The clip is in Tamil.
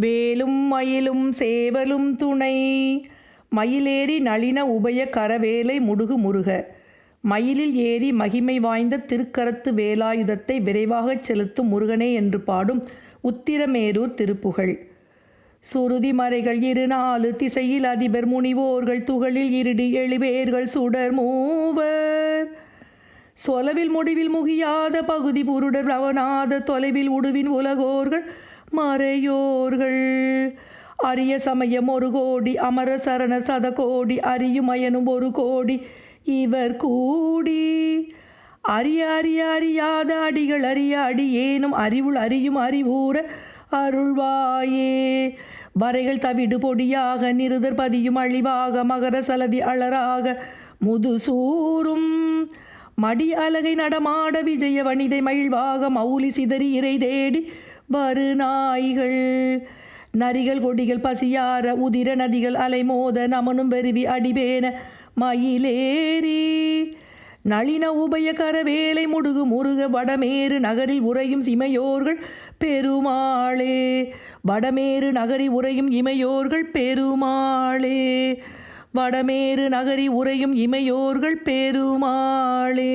வேலும் மயிலும் சேவலும் துணை. மயிலேறி நளின உபய கரவேலை முடுகு முருக. மயிலில் ஏறி மகிமை வாய்ந்த திருக்கரத்து வேலாயுதத்தை விரைவாகச் செலுத்தும் முருகனே என்று பாடும் உத்திரமேரூர் திருப்புகழ். சுருதி மறைகள் இரு நாலு திசையில் அதிபர் முனிவோர்கள் துகளில் இருடி எழுவேர்கள் சுடர் மூவர். சொலவில் முடிவில் முகியாத பகுதி புருடர் அவனாத தொலைவில் உடுவின் உலகோர்கள் மறையோர்கள். அரிய சமயம் ஒரு கோடி அமர சரண சத கோடி அரியுமயனும் ஒரு கோடி இவர் கூடி. அரிய அறிய அறியாத அடிகள் அறிய அடி ஏனும் அறிவுள் அறியும் அறிவூர அருள்வாயே. வரைகள் தவிடு பொடியாக நிருதர் பதியும் அழிவாக மகர சலதி அலராக முதுசூரும் மடி அலகை நடமாட விஜய வனிதை மகிழ்வாக மௌலி சிதறி இறை தேடி வரு நாய்கள் நரிகள் கொடிகள் பசியார உதிர நதிகள் அலைமோத நமனும் பெருவி அடிபேன மயிலேறி. நளின உபய கரவேலை முடுகு முருக வடமேறு நகரில் உறையும் இமையோர்கள் பெருமாளே. வடமேறு நகரி உறையும் இமையோர்கள் பெருமாளே. வடமேறு நகரி உறையும் இமையோர்கள் பெருமாளே.